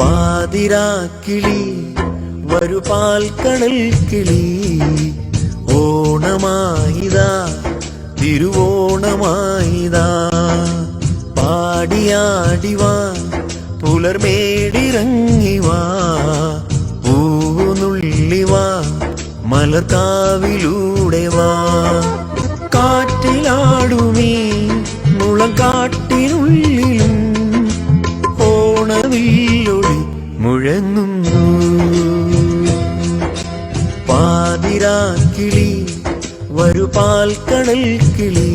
പാതിരാക്കിളി വരുപാൽ കടൽ കിളി. ഓണമായിതാ തിരുവോണമായിതാ. പാടിയാടിവാ പുലർമേടിറങ്ങിവാ. പൂവുനുള്ളിവാ മലർക്കാവിലൂടെ വാ കാറ്റിലാടുമീ മുളങ്കാട്ടിനുള്ളിലും പാതിരാക്കിളി വരുപാൽ കടൽ കിളി.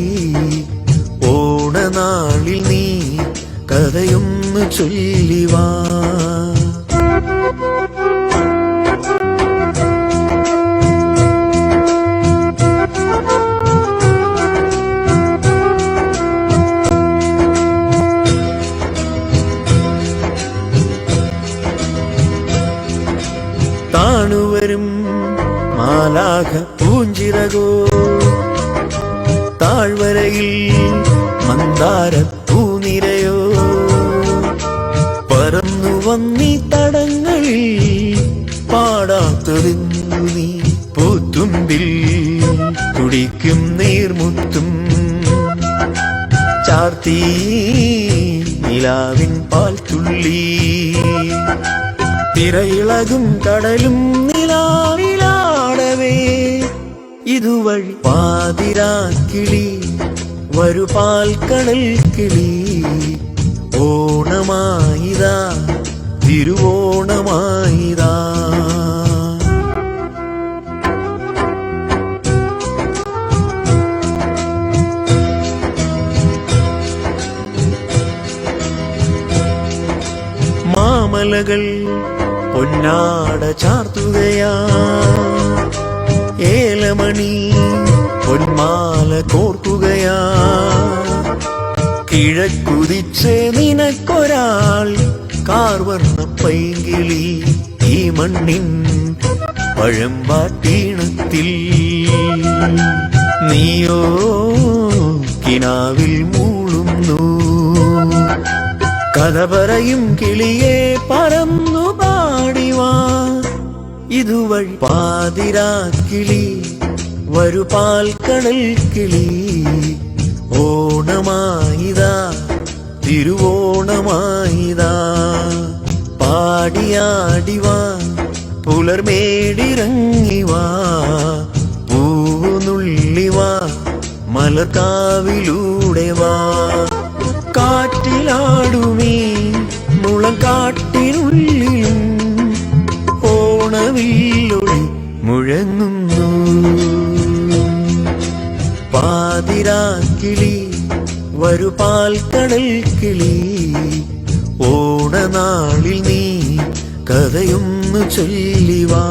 ഓണനാളിൽ നീ കഥയൊന്നു ചൊല്ലിവാ താണുവരും മാലാഖ പൂഞ്ചിറകോ? താഴ്വരയിൽ മന്ദാര പൂനിരയോ പറന്നു വന്നീ തടങ്ങളിൽ പാടാത്തതെന്നു പൂത്തുമ്പിൽ കുടിക്കും നീർമുത്തും. ചാർത്തി നിലാവിൻ പാൽ തുള്ളി തിരയിളകും കടലും നിലാവിലാടവേ ഇതുവഴി പാതിരാക്കിളി വരുപാൽ കടൽ കിളി. ഓണമായിതാ തിരുവോണമായിതാ. മാമലകൾ പൊന്നാട ചാർത്തുകയാ. ഏലമണി പൊന്മാല കോർക്കുകയാ. കിഴക്കുതിച്ച് നിനക്കൊരാൾ കാർവർണ പൈങ്കിളി ഈ മണ്ണിൻ പഴമ്പാട്ടീണത്തിൽ നീയോ കിനാവിൽ മൂളുന്നു. കഥ പറയും കിളിയെ പറന്നു ഇതുവഴി പാതിരാക്കിളി വരു പാൽക്കടൽ കിളി. ഓണമായിതാ തിരുവോണമായിതാ. പാടിയാടിവാ പുലർമേടിറങ്ങിവാ പൂവുനുള്ളിവാ മലർക്കാവിലൂടെ വാ. കാറ്റിലാടുമീ മുളം ഓണവില്ലൊളി മുഴങ്ങുന്നു. പാതിരാക്കിളി വരുപാൽ കടൽ കിളി. ഓണനാളിൽ നീ കഥയൊന്നു ചൊല്ലിവാ.